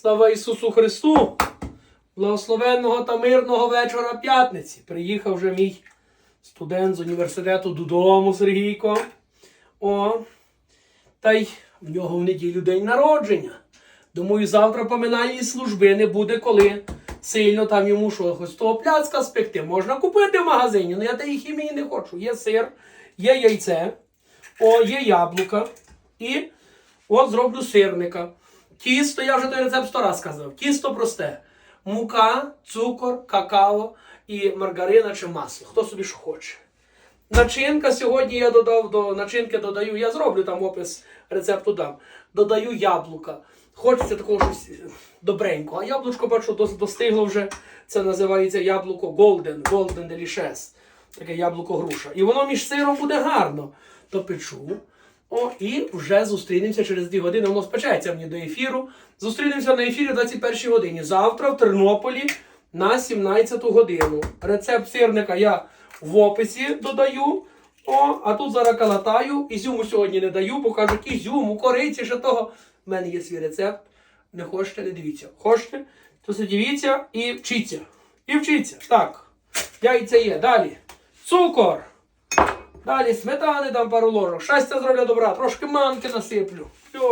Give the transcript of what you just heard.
Слава Ісусу Христу! Благословенного та мирного вечора п'ятниці. Приїхав вже мій студент з університету додому, Сергійко. О, та й в нього в неділю день народження. Думаю, завтра поминальні служби не буде, коли сильно там йому що, хоч того пляцка спекти. Можна купити в магазині, але я тієї хімії не хочу. Є сир, є яйце, о, є яблука. І от зроблю сирника. Тісто, я вже той рецепт сто раз сказав. Тісто просте. Мука, цукор, какао і маргарина чи масло. Хто собі що хоче. Начинка сьогодні я додав до начинки додаю, я зроблю там опис рецепту дам. Додаю яблука. Хочеться такого щось добренького. А яблучко, бачу, достигло вже. Це називається яблуко Golden, Golden Delicious. Таке яблуко груша. І воно між сиром буде гарно. То печу. О, і вже зустрінемося через 2 години. Воно спечеться мені до ефіру. Зустрінемося на ефірі о 21 годині. Завтра в Тернополі на 17 годину. Рецепт сирника я в описі додаю. О, а тут зараз калатаю. Ізюму сьогодні не даю, бо кажуть, ізюму, кориці, ще того. У мене є свій рецепт. Не хочете, не дивіться. Хочете, то дивіться і вчіться. І вчіться. Так. Яйця є. Далі. Цукор. Далі сметани дам пару ложок. щастя здоров'я добра, трошки манки насиплю. Все.